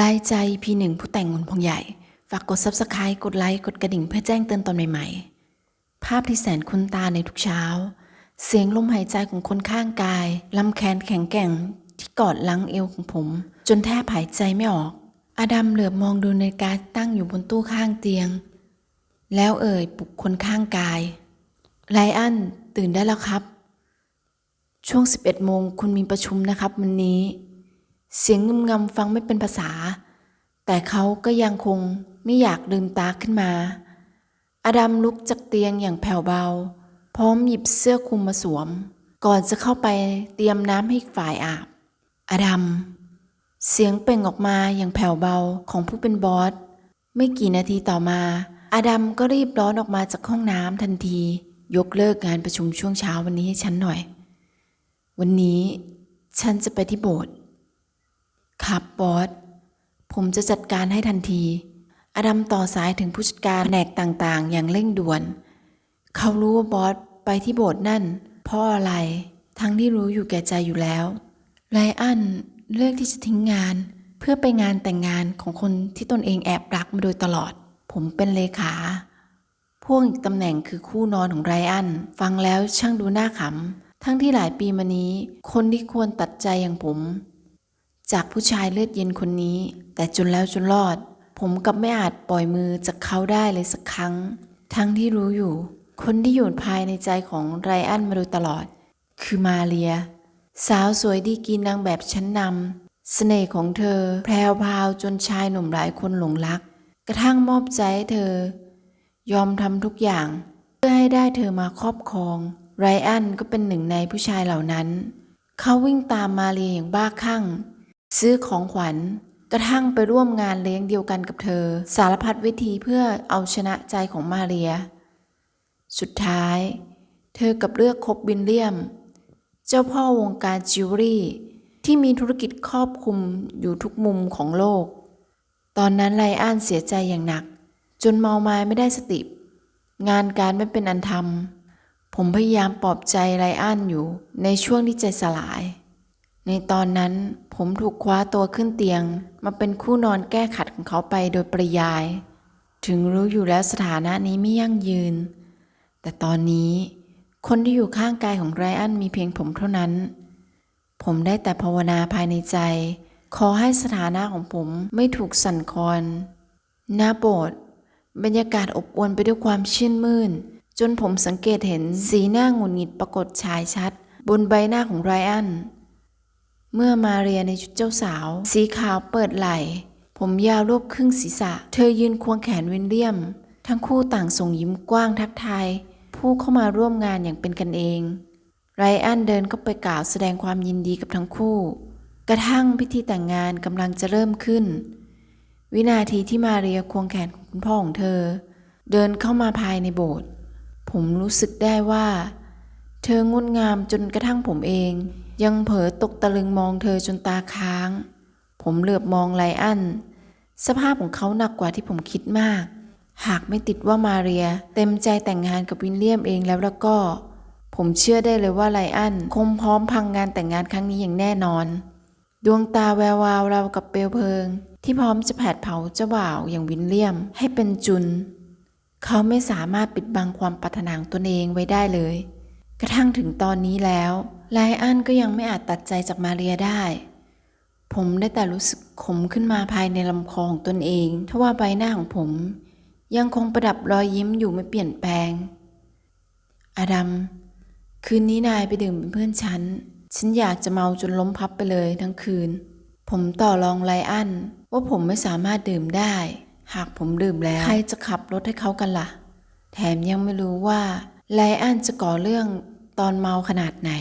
ลายใจพีหนึ่งผู้แต่งหุ่นพงใหญ่ ฝากกด subscribe กดไลค์ กดกระดิ่งเพื่อแจ้งเตือนตอนใหม่ๆ ภาพที่แสนคุ้นตาในทุกเช้า เสียงลมหายใจของคนข้างกาย ลำแขนแข็งแกร่งที่กอดหลังเอวของผม จนแทบหายใจไม่ออก อดัมเหลือบมองดูนาฬิกาตั้งอยู่บนตู้ข้างเตียง แล้วเอ่ยปลุกคนข้างกาย ไลอันตื่นได้แล้วครับ ช่วง 11โมงคุณมีประชุมนะครับวันนี้ เสียงงึมงำฟังไม่เป็นภาษา แต่เขาก็ยังคงไม่อยากลืมตาขึ้นมา อดัมลุกจากเตียงอย่างแผ่วเบา พร้อมหยิบเสื้อคลุมมาสวม ก่อนจะเข้าไปเตรียมน้ำให้ฝ่ายอาบ อดัม เสียงเป่งออกมาอย่างแผ่วเบาของผู้เป็นบอส ไม่กี่นาทีต่อมา อดัมก็รีบร้อนออกมาจากห้องน้ำทันที ยกเลิกงานประชุมช่วงเช้าวันนี้ให้ฉันหน่อย วันนี้ฉันจะไปที่โบสถ์ ครับบอส ผมจะจัดการให้ทันที อดัมต่อสายถึงผู้จัดการแผนกต่างๆ อย่างเร่งด่วน เขารู้ว่าบอสไปที่โบสถ์นั่น เพราะอะไร ทั้งที่รู้อยู่แก่ใจอยู่แล้วไลอันเลือกที่จะทิ้งงาน เพื่อไปงานแต่งงานของคนที่ตนเองแอบรักมาโดยตลอด ผมเป็นเลขาพ่วงอีกตำแหน่งคือคู่นอนของไรอัน ฟังแล้วช่างดูน่าขำ ทั้งที่หลายปีมานี้ คนที่ควรตัดใจอย่างผม จากผู้ชายเลือดเย็นคนนี้ แต่จนแล้วจนรอด ผมกับไม่อาจปล่อยมือจากเขาได้เลยสักครั้ง ทั้งที่รู้อยู่ คนที่อยู่ภายในใจของไรอันมาโดยตลอด คือมาเรีย สาวสวยดีกรีนางแบบชั้นนำเสน่ห์ของเธอแพรวพาวจนชายหนุ่มหลายคนหลงรัก กระทั่งมอบใจให้เธอ ยอมทำทุกอย่าง เพื่อให้ได้เธอมาครอบครอง ไรอันก็เป็นหนึ่งในผู้ชายเหล่านั้น เขาวิ่งตามมาเรียอย่างบ้าคลั่ง ซื้อของขวัญกระทั่งไปร่วมงานเลี้ยงเดียวกันกับเธอ สารพัดวิธีเพื่อเอาชนะใจของมาเรีย สุดท้าย เธอกับเลือกคบวินเลียม เจ้าพ่อวงการจิวเวลรี่ที่มีธุรกิจครอบคลุมอยู่ทุกมุมของโลก ตอนนั้นไลอ้านเสียใจอย่างหนัก จนเมาไม้ไม่ได้สติ งานการไม่เป็นอันทำผมพยายามปลอบใจไลอ้านอยู่ในช่วงที่ใจสลาย ในตอนนั้นผมถูกคว้าตัวขึ้นเตียง มาเป็นคู่นอนแก้ขัดของเขาไปโดยปริยาย ถึงรู้อยู่แล้วสถานะนี้ไม่ยั่งยืน แต่ตอนนี้ คนที่อยู่ข้างกายของไรอันมีเพียงผมเท่านั้น ผมได้แต่ภาวนาภายในใจ ขอให้สถานะของผมไม่ถูกสั่นคลอนหน้าโบสถ์บรรยากาศอบอวลไปด้วยความชื่นมื่น จนผมสังเกตเห็นสีหน้าหงุดหงิดปรากฏฉายชัด บนใบหน้าของไรอัน เมื่อมาเรียในชุดเจ้าสาว สีขาวเปิดไหล่ ผมยาวรวบครึ่งศีรษะ เธอยืนควงแขนวินเลียม ทั้งคู่ต่างส่งยิ้มกว้างทักทาย ผู้เข้ามาร่วมงานอย่างเป็นกันเอง ไรอันเดินเข้าไปกล่าวแสดงความยินดีกับทั้งคู่ กระทั่งพิธีแต่งงานกำลังจะเริ่มขึ้น วินาทีที่มาเรียควงแขนของคุณพ่อของเธอ เดินเข้ามาภายในโบสถ์ผมรู้สึกได้ว่า เธองดงามจนกระทั่งผมเอง ยังเผลอตกตะลึงมองเธอจนตาค้าง ผมเหลือบมองไลอัน สภาพของเขาหนักกว่าที่ผมคิดมาก หากไม่ติดว่ามาเรีย เต็มใจแต่งงานกับวินเลียมเองแล้วแล้วก็ ผมเชื่อได้เลยว่าไลอันคงพร้อมพังงานแต่งงานครั้งนี้อย่างแน่นอน ดวงตาแวววาวเรากับเปลวเพลิง ที่พร้อมจะแผดเผาเจ้าบ่าวอย่างวินเลียมให้เป็นจุน เขาไม่สามารถปิดบังความปรารถนาของตนเองไว้ได้เลย กระทั่งถึงตอนนี้แล้วไลอันก็ยังไม่อาจตัดใจจากมาเรียได้ ผมได้แต่รู้สึกขมขึ้นมาภายในลำคอของตนเองทว่าใบหน้าของผม ยังคงประดับรอยยิ้มอยู่ไม่เปลี่ยนแปลง อดัม คืนนี้นายไปดื่มเป็นเพื่อนฉัน ฉันอยากจะเมาจนล้มพับไปเลยทั้งคืน ผมต่อรองไลอันว่าผมไม่สามารถดื่มได้ หากผมดื่มแล้ว ใครจะขับรถให้เขากันล่ะ แถมยังไม่รู้ว่าไลอันจะก่อเรื่อง ตอนเมาขนาดไหน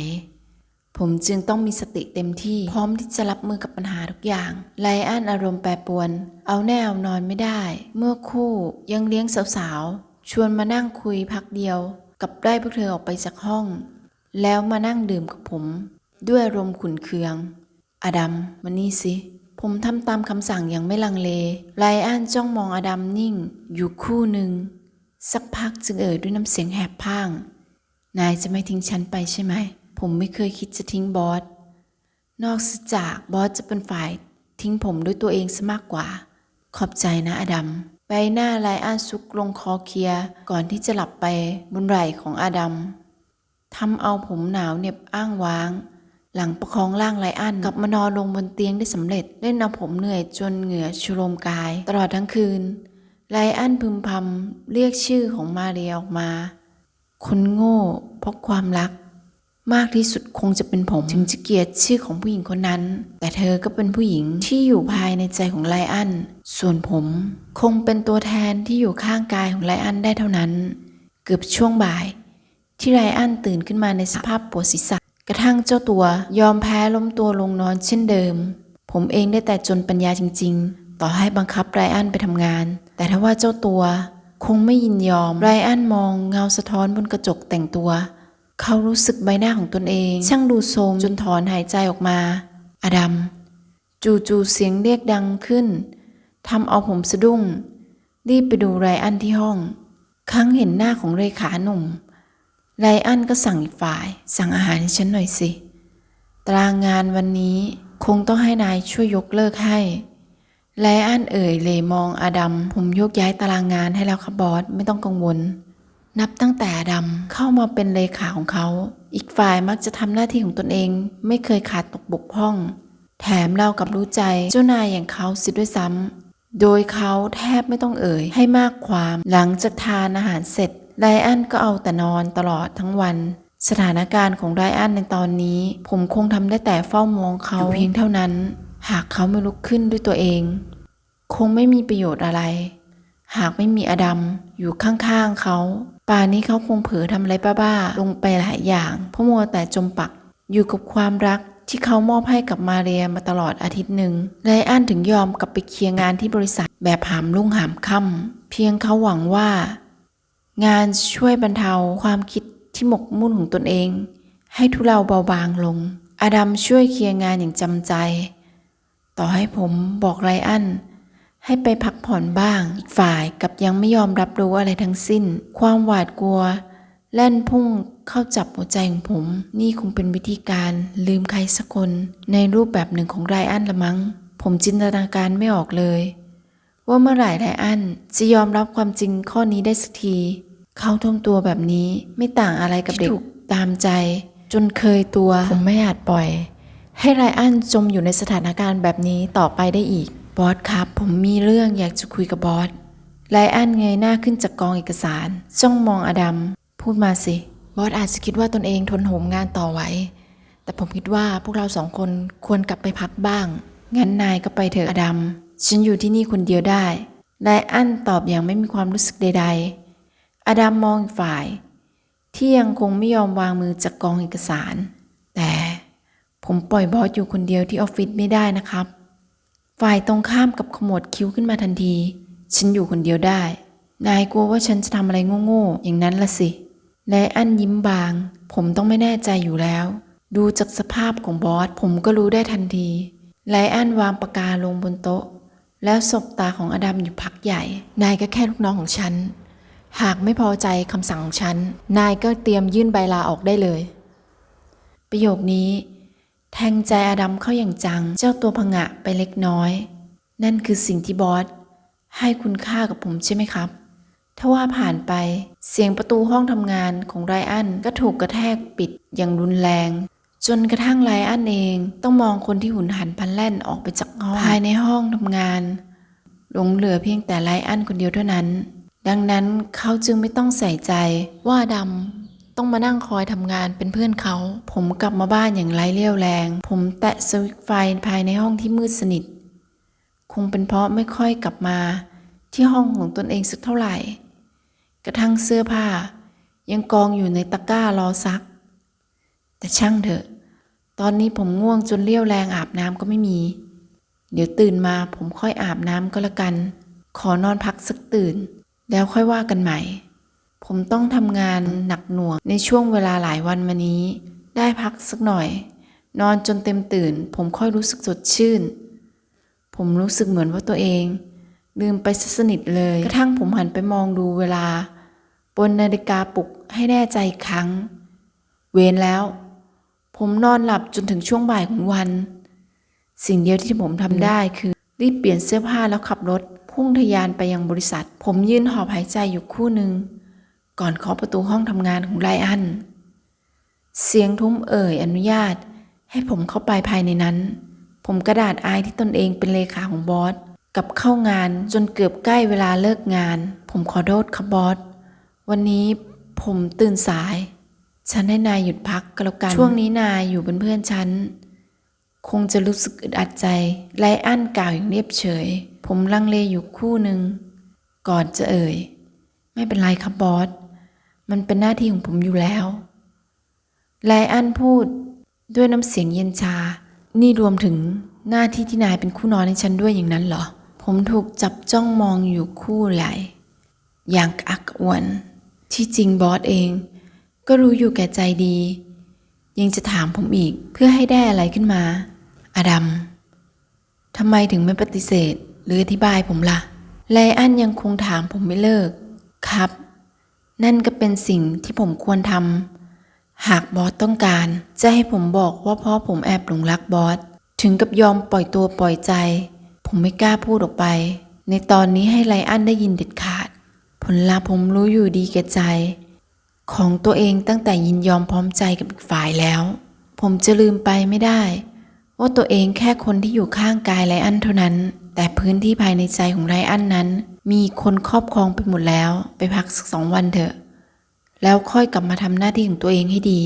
ผมจึงต้องมีสติเต็มที่พร้อมที่จะรับมือกับปัญหาทุกอย่างไลอันอารมณ์แปรปรวน เอาแน่เอานอนไม่ได้ เมื่อคู่ยังเลี้ยงสาวๆ ชวนมานั่งคุยพักเดียว กับได้พวกเธอออกไปจากห้อง แล้วมานั่งดื่มกับผม ด้วยอารมณ์ขุนเคือง อดัมมานี่สิผมทำตามคำสั่งอย่างไม่ลังเล ไลอันจ้องมองอดัมนิ่ง อยู่คู่หนึ่ง สักพักจึงเอ่ยด้วยน้ำเสียงแหบพร่าง นายจะไม่ทิ้งฉันไปใช่ไหม ผมไม่เคยคิดจะทิ้งบอส นอกจากบอสจะเป็นฝ่าย ทิ้งผมด้วยตัวเองซะมากกว่า ขอบใจนะอดัม ใบหน้าไลอ้อนซุกลงคอเคลียก่อนที่จะหลับไปบนไหล่ของอดัมทำเอาผมหนาวเหน็บอ้างว้าง หลังประคองร่างไลอ้อนกลับมานอนลงบนเตียงได้สำเร็จ เล่นเอาผมเหนื่อยจนเหงื่อชุโรมกาย ตลอดทั้งคืนไลอ้อนพึมพำเรียกชื่อของมาเรียออกมา คนโง่เพราะความรัก มากที่สุดคงจะเป็นผม ถึงจะเกลียดชื่อของผู้หญิงคนนั้น แต่เธอก็เป็นผู้หญิงที่อยู่ภายในใจของไลอ้อนส่วนผม คงเป็นตัวแทนที่อยู่ข้างกายของไลอ้อนได้เท่านั้น เกือบช่วงบ่าย ที่ไรอันตื่นขึ้นมาในสภาพปวดศีรษะกระทั่งเจ้าตัวยอมแพ้ล้มตัวลงนอนเช่นเดิม ผมเองได้แต่จนปัญญาจริง ๆ ต่อให้บังคับไรอันไปทำงาน แต่ถ้าว่าเจ้าตัว คงไม่ยินยอมไรอันมองเงาสะท้อนบนกระจกแต่งตัว เขารู้สึกใบหน้าของตนเอง ช่างดูโทรมจนถอนหายใจออกมา อดัม จู่ๆเสียงเรียกดังขึ้นทำเอาผมสะดุ้ง รีบไปดูไรอันที่ห้อง ครั้งเห็นหน้าของเรขาหนุ่ม ไรอันก็สั่งอีกฝ่าย สั่งอาหารให้ฉันหน่อยสิ ตารางงานวันนี้คงต้องให้นายช่วยยกเลิกให้ ไรอันเอ่ยเลยมองอดัมผมยกย้ายตารางงานให้แล้วครับบอสไม่ต้องกังวล นับตั้งแต่อดัมเข้ามาเป็นเลขาของเขา อีกฝ่ายมักจะทำหน้าที่ของตนเอง ไม่เคยขาดตกบกพร่อง แถมเรากับรู้ใจเจ้านายอย่างเขาสิด้วยซ้ำโดยเขาแทบไม่ต้องเอ่ยให้มากความหลังจากทานอาหารเสร็จไดอันก็เอาแต่นอนตลอดทั้งวัน สถานการณ์ของไดอันในตอนนี้ ผมคงทำได้แต่เฝ้ามองเขาอยู่เพียงเท่านั้น หากเขาไม่ลุกขึ้นด้วยตัวเอง คงไม่มีประโยชน์อะไร หากไม่มีอดัมอยู่ข้างๆเขา ป่านนี้เขาคงเผลอทำอะไรบ้าๆลงไปหลายอย่างเพราะมัวแต่จมปัก อยู่กับความรักที่เขามอบให้กับมาเรียมาตลอดอาทิตย์หนึ่งไลอ้อนถึงยอมกลับไปเคลียร์งานที่บริษัทแบบหามลุ่งหามค่ำเพียงเขาหวังว่า งานช่วยบรรเทาความคิดที่หมกมุ่นของตนเอง ให้ทุเลาเบาบางลง อดัมช่วยเคลียร์งานอย่างจำใจ ต่อให้ผมบอกไรอันให้ไปพักผ่อนบ้าง อีกฝ่ายกับยังไม่ยอมรับรู้อะไรทั้งสิ้น ความหวาดกลัว แล่นพุ่งเข้าจับหัวใจของผม นี่คงเป็นวิธีการลืมใครสักคน ในรูปแบบหนึ่งของไรอันละมั้ง ผมจินตนาการไม่ออกเลย ว่าเมื่อไหร่ไรอันจะยอมรับความจริงข้อนี้ได้สักที เขาทำตัวแบบนี้ไม่ต่างอะไรกับเด็กถูกตามใจ จนเคยตัวผมไม่อาจปล่อย ให้ไรอันจมอยู่ในสถานการณ์แบบนี้ต่อไปได้อีก บอสครับ ผมมีเรื่องอยากจะคุยกับบอสไลอันเงยหน้าขึ้นจากกองเอกสาร จ้องมองอดัม พูดมาสิ บอสอาจจะคิดว่าตนเองทนโหมงานต่อไหว แต่ผมคิดว่าพวกเราสองคนควรกลับไปพักบ้าง งั้นนายก็ไปเถอะอดัม ฉันอยู่ที่นี่คนเดียวได้ไลอันตอบอย่างไม่มีความรู้สึกใด ๆ อดัมมองอีกฝ่าย ที่ยังคงไม่ยอมวางมือจากกองเอกสาร แต่ ผมปล่อยบอสอยู่คนเดียวที่ออฟฟิศไม่ได้นะครับ ฝ่ายตรงข้ามกับขมวดคิ้วขึ้นมาทันที ฉันอยู่คนเดียวได้ นายกลัวว่าฉันจะทำอะไรโง่ๆอย่างนั้นละสิไลอันยิ้มบาง ผมต้องไม่แน่ใจอยู่แล้ว ดูจากสภาพของบอสผมก็รู้ได้ทันทีไลอันวางปากกาลงบนโต๊ะ แล้วสบตาของอดัมอยู่พักใหญ่ นายก็แค่ลูกน้องของฉัน หากไม่พอใจคำสั่งของฉัน นายก็เตรียมยื่นใบลาออกได้เลย ประโยคนี้ แทงใจอดัมเข้าอย่างจัง เจ้าตัวผงะไปเล็กน้อย นั่นคือสิ่งที่บอสให้คุณค่ากับผมใช่ไหมครับถ้าว่าผ่านไปเสียงประตูห้องทำงานของไรอันก็ถูกกระแทกปิดอย่างรุนแรง จนกระทั่งไรอันเองต้องมองคนที่หุนหันพันแล่นออกไปจากห้องภายในห้องทำงาน หลงเหลือเพียงแต่ไรอันคนเดียวเท่านั้น ดังนั้นเขาจึงไม่ต้องใส่ใจว่าดำ ต้องมานั่งคอยทำงานเป็นเพื่อนเขา ผมกลับมาบ้านอย่างไร้เรี่ยวแรง ผมแตะสวิตไฟภายในห้องที่มืดสนิท คงเป็นเพราะไม่ค่อยกลับมา ที่ห้องของตนเองสักเท่าไหร่ กระทั่งเสื้อผ้า ยังกองอยู่ในตะกร้ารอซัก แต่ช่างเถอะ ตอนนี้ผมง่วงจนเรี่ยวแรงอาบน้ำก็ไม่มี เดี๋ยวตื่นมาผมค่อยอาบน้ำก็แล้วกัน ขอนอนพักสักตื่น แล้วค่อยว่ากันใหม่ ผมต้องทำงานหนักหน่วงในช่วงเวลาหลายวันมานี้ ได้พักสักหน่อย นอนจนเต็มตื่น ผมค่อยรู้สึกสดชื่น ผมรู้สึกเหมือนว่าตัวเอง ลืมไปสนิทเลย กระทั่งผมหันไปมองดูเวลา บนนาฬิกาปลุกให้แน่ใจครั้ง เวรแล้ว ผมนอนหลับจนถึงช่วงบ่ายของวัน สิ่งเดียวที่ผมทำได้คือ รีบเปลี่ยนเสื้อผ้าแล้วขับรถ พุ่งทะยานไปยังบริษัท ผมยืนหอบหายใจอยู่คู่หนึ่ง ก่อนเคาะประตูห้องทำงานของไรอัน เสียงทุ้มเอ่ยอนุญาต ให้ผมเข้าไปภายในนั้น ผมกระดาษอายที่ตนเองเป็นเลขาของบอสกับเข้างานจนเกือบใกล้เวลาเลิกงาน ผมขอโทษครับบอสวันนี้ผมตื่นสาย ฉันให้นายหยุดพักก็แล้วกัน ช่วงนี้นายอยู่เป็นเพื่อนฉัน คงจะรู้สึกอึดอัดใจไลอันกล่าวอย่างเรียบเฉย ผมลังเลอยู่คู่หนึ่งก่อนจะเอ่ย ไม่เป็นไรครับบอส มันเป็นหน้าที่ของผมอยู่แล้วไลอันพูดด้วยน้ำเสียงเย็นชา นี่รวมถึงหน้าที่ที่นายเป็นคู่นอนให้ฉันด้วยอย่างนั้นเหรอ ผมถูกจับจ้องมองอยู่คู่ใหญ่ อย่างอักอวน ที่จริงบอสเอง ก็รู้อยู่แก่ใจดี ยังจะถามผมอีกเพื่อให้ได้อะไรขึ้นมา อดัมทำไมถึงไม่ปฏิเสธ หรืออธิบายผมละ่ะไลอันยังคงถามผมไม่เลิก ครับ นั่นก็เป็นสิ่งที่ผมควรทำหากบอสต้องการ จะให้ผมบอกว่าเพราะผมแอบหลงรักบอสถึงกับยอมปล่อยตัวปล่อยใจ ผมไม่กล้าพูดออกไป ในตอนนี้ให้ไลอันได้ยินเด็ดขาด ผลลัพธ์ผมรู้อยู่ดีแก่ใจ ของตัวเองตั้งแต่ยินยอมพร้อมใจกับอีกฝ่ายแล้ว ผมจะลืมไปไม่ได้ ว่าตัวเองแค่คนที่อยู่ข้างกายไรอันเท่านั้น แต่พื้นที่ภายในใจของไรอันนั้น มีคนครอบครองไปหมดแล้ว ไปพักสักสองวันเถอะ แล้วค่อยกลับมาทำหน้าที่ของตัวเองให้ดี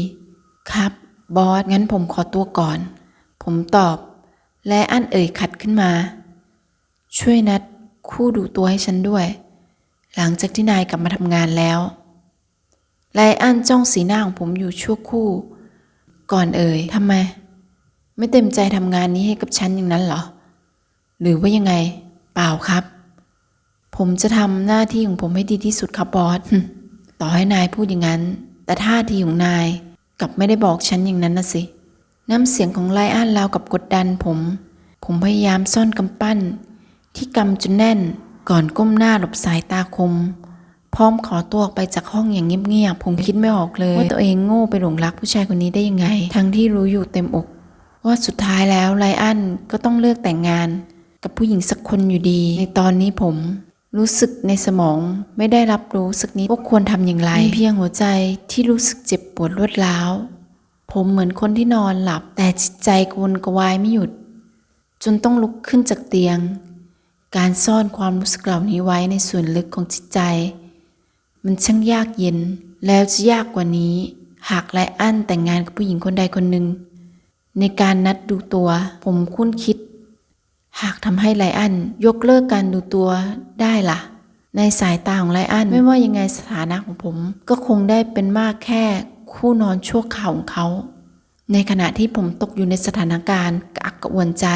ครับ บอส งั้นผมขอตัวก่อน ผมตอบ และอันเอ่ยขัดขึ้นมา ช่วยนัดคู่ดูตัวให้ฉันด้วย หลังจากที่นายกลับมาทำงานแล้วไลอันจ้องสีหน้าของผมอยู่ชั่วครู่ ก่อนเอ่ยทำไม ไม่เต็มใจทำงานนี้ให้กับฉันอย่างนั้นเหรอ หรือว่ายังไง เปล่าครับ ผมจะทำหน้าที่ของผมให้ดีที่สุดครับบอสต่อให้นายพูดอย่างนั้น แต่ท่าทีของนายกลับไม่ได้บอกฉันอย่างนั้นนะสิ น้ำเสียงของไลอันราวกับกดดันผม ผมพยายามซ่อนกำปั้น ที่กำจนแน่นก่อนก้มหน้าหลบสายตาคม พร้อมขอตัวออกไปจากห้องอย่างเงียบๆผมคิดไม่ออกเลย ว่าตัวเองโง่ไปหลงรักผู้ชายคนนี้ได้ยังไง ทั้งที่รู้อยู่เต็มอก ว่าสุดท้ายแล้วไลอันก็ต้องเลือกแต่งงาน กับผู้หญิงสักคนอยู่ดี ในตอนนี้ผมรู้สึกในสมองไม่ได้รับรู้สักนิดว่าควรทำอย่างไรมีเพียงหัวใจที่รู้สึกเจ็บปวดรวดร้าว ผมเหมือนคนที่นอนหลับ แต่จิตใจกวนกวายไม่หยุด จนต้องลุกขึ้นจากเตียง การซ่อนความรู้สึกเหล่านี้ไว้ในส่วนลึกของจิตใจ มันช่างยากเย็นแล้วจะยากกว่านี้ หากไลอันแต่งงานกับผู้หญิงคนใดคนหนึ่งในการนัดดูตัว ผมคุ้นคิด หากทำให้ไลอันยกเลิกการดูตัวได้ล่ะ ในสายตาของไลอันไม่ว่ายังไงสถานะของผม ก็คงได้เป็นมากแค่คู่นอนชั่วคราวของเขา ในขณะที่ผมตกอยู่ในสถานการณ์กระอักกระอ่วนใจ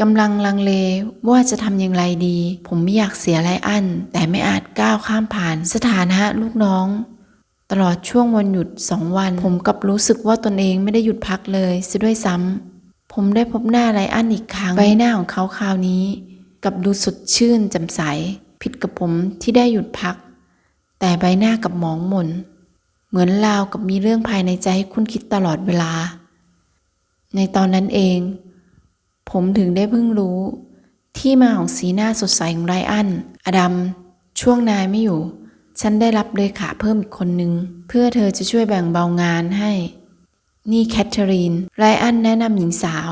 กำลังลังเลว่าจะทำอย่างไรดี ผมไม่อยากเสียไลอัน แต่ไม่อาจก้าวข้ามผ่านสถานะลูกน้อง ตลอดช่วงวันหยุดสองวัน ผมกับรู้สึกว่าตนเองไม่ได้หยุดพักเลยซะด้วยซ้ำ ผมได้พบหน้าไลอันอีกครั้ง ใบหน้าของเขาคราวนี้กับดูสดชื่นแจ่มใส ผิดกับผมที่ได้หยุดพัก แต่ใบหน้ากับหมองหม่นเหมือนราวกับมีเรื่องภายในใจให้คุณคิดตลอดเวลา ในตอนนั้นเอง ผมถึงได้เพิ่งรู้ ที่มาของสีหน้าสดใสของไรอัน อดัม ช่วงนายไม่อยู่ ฉันได้รับเลขาเพิ่มอีกคนนึง เพื่อเธอจะช่วยแบ่งเบางานให้ นี่แคทเธอรีน ไรอันแนะนำหญิงสาว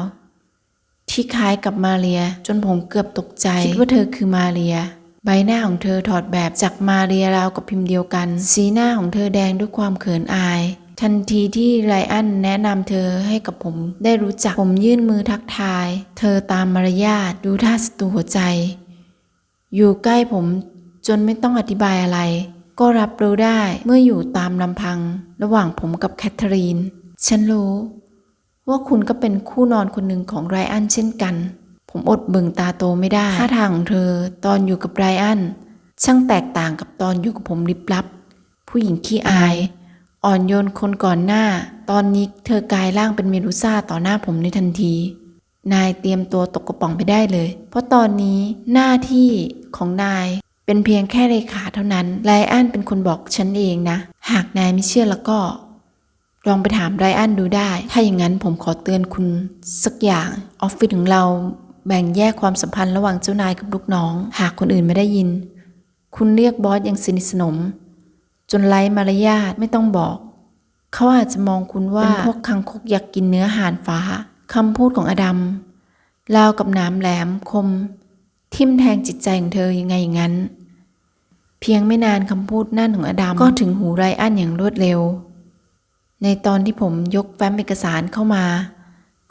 ที่คล้ายกับมาเรียจนผมเกือบตกใจ คิดว่าเธอคือมาเรีย ใบหน้าของเธอถอดแบบจากมาเรียราวกับพิมพ์เดียวกัน สีหน้าของเธอแดงด้วยความเขินอาย ทันทีที่ไรอันแนะนำเธอให้กับผมได้รู้จักผมยื่นมือทักทาย เธอตามมารยาทดูท่าสตูหัวใจ อยู่ใกล้ผมจนไม่ต้องอธิบายอะไร ก็รับรู้ได้เมื่ออยู่ตามลำพัง ระหว่างผมกับแคทเธอรีน ฉันรู้ ว่าคุณก็เป็นคู่นอนคนหนึ่งของไรอันเช่นกัน ผมอดเบิ่งตาโตไม่ได้ท่าทางของเธอตอนอยู่กับไรอันช่างแตกต่างกับตอนอยู่กับผมลิบลับ ผู้หญิงขี้อาย อ่อนโยนคนก่อนหน้า ตอนนี้เธอกลายร่างเป็นเมดูซ่าต่อหน้าผมในทันที นายเตรียมตัวตกกระป๋องไปได้เลย เพราะตอนนี้หน้าที่ของนายเป็นเพียงแค่เลขาเท่านั้น ไลอันเป็นคนบอกฉันเองนะ หากนายไม่เชื่อแล้วก็ ลองไปถามไรอันดูได้ ถ้าอย่างนั้นผมขอเตือนคุณสักอย่างออฟฟิศของเราแบ่งแยกความสัมพันธ์ระหว่างเจ้านายกับลูกน้อง หากคนอื่นไม่ได้ยิน คุณเรียกบอสอย่างสนิทสนม จนไร้มารยาทไม่ต้องบอก เขาอาจจะมองคุณว่าเป็นพวกคังคกอยากกินเนื้อห่านฟ้าคำพูดของอดัมราวกับนามแหลมคม ทิ่มแทงจิตใจของเธอยังไงอย่างนั้น เพียงไม่นานคำพูดนั่นของอดัมก็ถึงหูไรอันอย่างรวดเร็ว ในตอนที่ผมยกแฟ้มเอกสารเข้ามา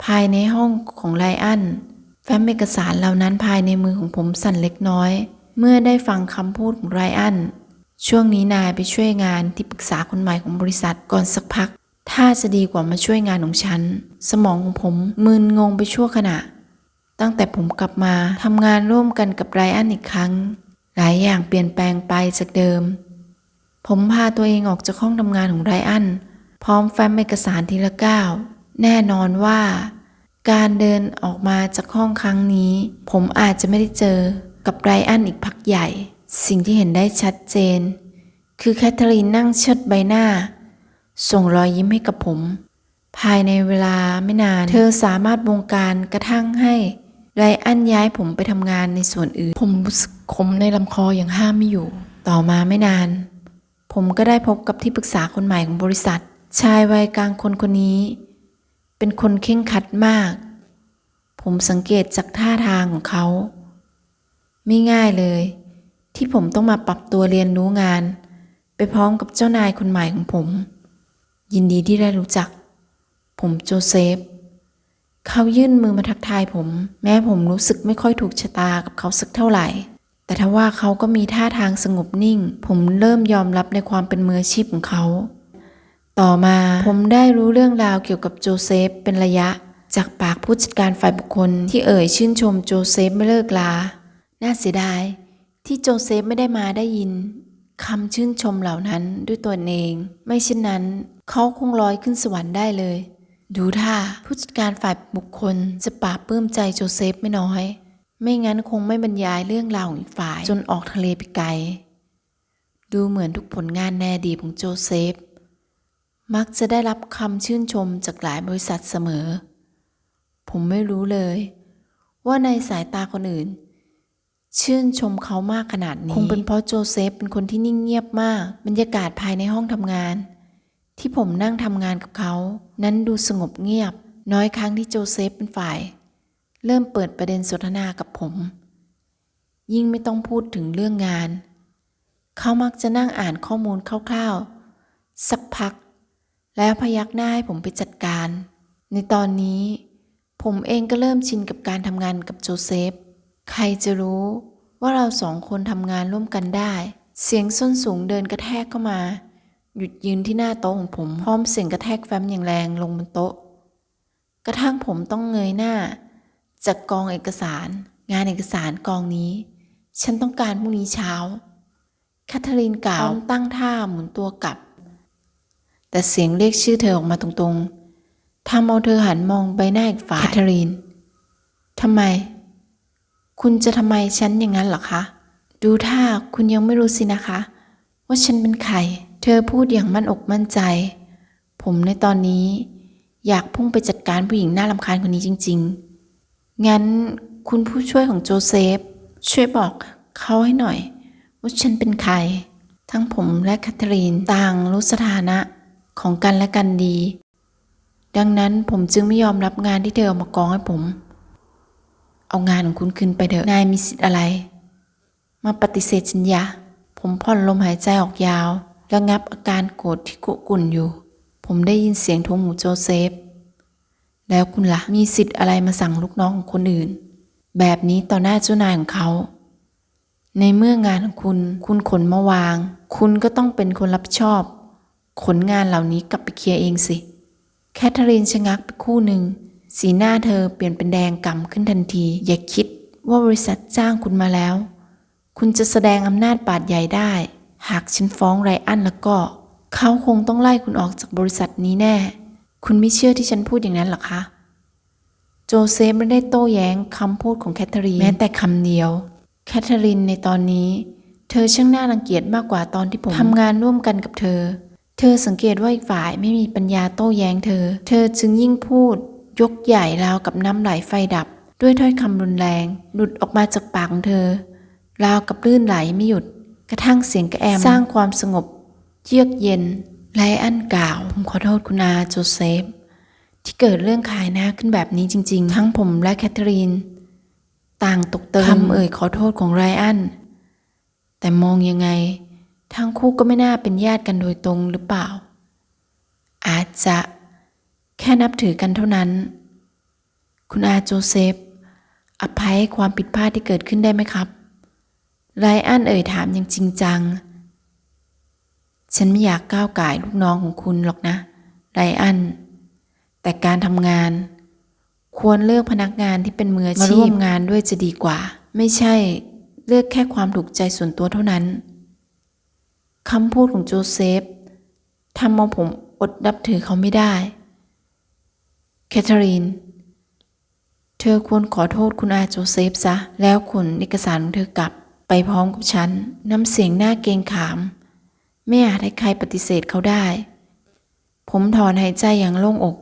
ภายในห้องของไรอันแฟ้มเอกสารเหล่านั้นภายในมือของผมสั่นเล็กน้อย เมื่อได้ฟังคำพูดของไรอันช่วงนี้นายไปช่วยงานที่ปรึกษาคนใหม่ของบริษัทก่อนสักพัก ถ้าจะดีกว่ามาช่วยงานของฉัน สมองของผมมึนงงไปชั่วขณะ ตั้งแต่ผมกลับมาทำงานร่วมกันกับไรอันอีกครั้ง หลายอย่างเปลี่ยนแปลงไปจากเดิม ผมพาตัวเองออกจากห้องทำงานของไรอัน พร้อมแฟ้มเอกสารทีละก้าวแน่นอนว่า การเดินออกมาจากห้องครั้งนี้ ผมอาจจะไม่ได้เจอกับไรอันอีกพักใหญ่ สิ่งที่เห็นได้ชัดเจน คือแคทเธอรีนนั่งเชิดใบหน้า ส่งรอยยิ้มให้กับผม ภายในเวลาไม่นาน เธอสามารถบงการกระทั่งให้ไรอันย้ายผมไปทำงานในส่วนอื่น ผมรู้สึกขมในลำคออย่างห้ามไม่อยู่ ต่อมาไม่นาน ผมก็ได้พบกับที่ปรึกษาคนใหม่ของบริษัท ชายวัยกลางคนคนนี้ เป็นคนเข่งครัดมาก ผมสังเกตจากท่าทางของเขา ไม่ง่ายเลย ที่ผมต้องมาปรับตัวเรียนรู้งาน ไปพร้อมกับเจ้านายคนใหม่ของผม ยินดีที่ได้รู้จัก ผมโจเซฟ เขายื่นมือมาทักทายผม แม้ผมรู้สึกไม่ค่อยถูกชะตากับเขาสักเท่าไหร่แต่ถ้าว่าเขาก็มีท่าทางสงบนิ่ง ผมเริ่มยอมรับในความเป็นมืออาชีพของเขา ต่อมาผมได้รู้เรื่องราวเกี่ยวกับโจเซฟเป็นระยะ จากปากผู้จัดการฝ่ายบุคคลที่เอ่ยชื่นชมโจเซฟไม่เลิกลา น่าเสียดาย ที่โจเซฟไม่ได้มาได้ยินคำชื่นชมเหล่านั้นด้วยตัวเอง ไม่เช่นนั้น เขาคงลอยขึ้นสวรรค์ได้เลย ดูท่าผู้จัดการฝ่ายบุคคลจะปราบปลื้มใจโจเซฟไม่น้อย ไม่งั้นคงไม่บรรยายเรื่องราวของอีกฝ่ายจนออกทะเลไปไกล ดูเหมือนทุกผลงานแนอดีของโจเซฟ มักจะได้รับคำชื่นชมจากหลายบริษัทเสมอ ผมไม่รู้เลย ว่าในสายตาคนอื่น ชื่นชมเขามากขนาดนี้ คงเป็นเพราะโจเซฟเป็นคนที่นิ่งเงียบมาก บรรยากาศภายในห้องทำงาน ที่ผมนั่งทำงานกับเขา นั้นดูสงบเงียบ น้อยครั้งที่โจเซฟเป็นฝ่าย เริ่มเปิดประเด็นสนทนากับผม ยิ่งไม่ต้องพูดถึงเรื่องงาน เขามักจะนั่งอ่านข้อมูลคร่าวๆสักพัก แล้วพยักหน้าให้ผมไปจัดการ ในตอนนี้ ผมเองก็เริ่มชินกับการทำงานกับโจเซฟ ใครจะรู้ว่าเราสองคนทำงานร่วมกันได้ เสียงส้นสูงเดินกระแทกเข้ามา หยุดยืนที่หน้าโต๊ะของผมพร้อมเสียงกระแทกแฟ้มอย่างแรงลงบนโต๊ะ กระทั่งผมต้องเงยหน้า จากกองเอกสาร งานเอกสารกองนี้ ฉันต้องการพรุ่งนี้เช้าแคทเธอรีนกล่าวพร้อมตั้งท่าหมุนตัวกลับ แต่เสียงเรียกชื่อเธอออกมาตรงๆทำเอาเธอหันมองใบหน้าอีกฝ่ายแคทเธอรีนทำไม คุณจะทำไมฉันอย่างนั้นเหรอคะ ดูท่าคุณยังไม่รู้สินะคะ ว่าฉันเป็นใคร เธอพูดอย่างมั่นอกมั่นใจ ผมในตอนนี้ อยากพุ่งไปจัดการผู้หญิงน่ารำคาญคนนี้จริง ๆ งั้นคุณผู้ช่วยของโจเซฟ ช่วยบอกเขาให้หน่อย ว่าฉันเป็นใคร ทั้งผมและแคทเธอรีนต่างรู้สถานะ ของกันและกันดี ดังนั้นผมจึงไม่ยอมรับงานที่เธอเอามากองให้ผม เอางานของคุณคืนไปเถอะ นายมีสิทธิ์อะไร มาปฏิเสธสัญญาผมผ่อนลมหายใจออกยาว ระงับอาการโกรธที่กุกุ่นอยู่ ผมได้ยินเสียงโทรหูโจเซฟ แล้วคุณละ่ะ มีสิทธิ์อะไรมาสั่งลูกน้องของคนอื่น แบบนี้ต่อหน้าเจ้านายของเขาในเมื่องานของคุณ คุณขนมาวาง คุณก็ต้องเป็นคนรับผิดชอบ ขนงานเหล่านี้กลับไปเคลียร์เองสิ แคทเธอรีนชะงักไปครู่หนึ่ง สีหน้าเธอเปลี่ยนเป็นแดงกำขึ้นทันที อย่าคิดว่าบริษัทจ้างคุณมาแล้ว คุณจะแสดงอำนาจบาดใหญ่ได้ หากฉันฟ้องไรอันแล้วก็ เขาคงต้องไล่คุณออกจากบริษัทนี้แน่ คุณไม่เชื่อที่ฉันพูดอย่างนั้นหรอคะ โจเซฟไม่ได้โต้แย้งคำพูดของแคทเธอรีนแม้แต่คำเดียว แคทเธอรีนในตอนนี้ เธอช่างน่ารังเกียจมากกว่าตอนที่ผมทำงานร่วมกันกับเธอ เธอสังเกตว่าอีกฝ่ายไม่มีปัญญาโต้แย้งเธอ เธอจึงยิ่งพูด ยกใหญ่ราวกับน้ำไหลไฟดับ ด้วยถ้อยคำรุนแรงหลุดออกมาจากปากของเธอ ราวกับลื่นไหลไม่หยุด กระทั่งเสียงกระแอมสร้างความสงบ เยือกเย็นไลอันกล่าวผมขอโทษคุณอาโจเซฟ ที่เกิดเรื่องขายหน้าขึ้นแบบนี้จริง ๆ ทั้งผมและแคทเธอรีน ต่างตกเติมคำเอ่ยขอโทษของไรอันแต่มองยังไง ทั้งคู่ก็ไม่น่าเป็นญาติกันโดยตรงหรือเปล่า อาจจะแค่นับถือกันเท่านั้น คุณอาโจเซฟ อภัยความผิดพลาดที่เกิดขึ้นได้ไหมครับ ไรอันเอ่ยถามอย่างจริงจัง ฉันไม่อยากก้าวก่ายลูกน้องของคุณหรอกนะ ไรอัน แต่การทำงาน ควรเลือกพนักงานที่เป็นมืออาชีพมาร่วมงานด้วยจะดีกว่า ไม่ใช่เลือกแค่ความถูกใจส่วนตัวเท่านั้น คำพูดของโจเซฟทำเอาผมอดนับถือเขาไม่ได้ แคทเธอรีน เธอควรขอโทษคุณอาโจเซฟซะ แล้วขนเอกสารของเธอกลับไปพร้อมกับฉัน น้ำเสียงหน้าเกรงขาม ไม่อาจให้ใครปฏิเสธเขาได้ ผมถอนหายใจอย่างโล่งอก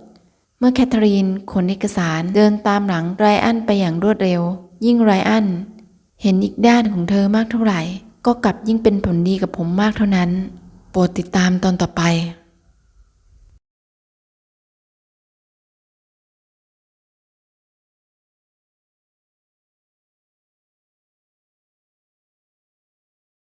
เมื่อแคทเธอรีนขนเอกสารเดินตามหลังไรอันไปอย่างรวดเร็ว ยิ่งไรอัน เห็นอีกด้านของเธอมากเท่าไหร่ ก็กลับยิ่งเป็นผลดีกับผมมากเท่านั้น โปรดติดตามตอนต่อไป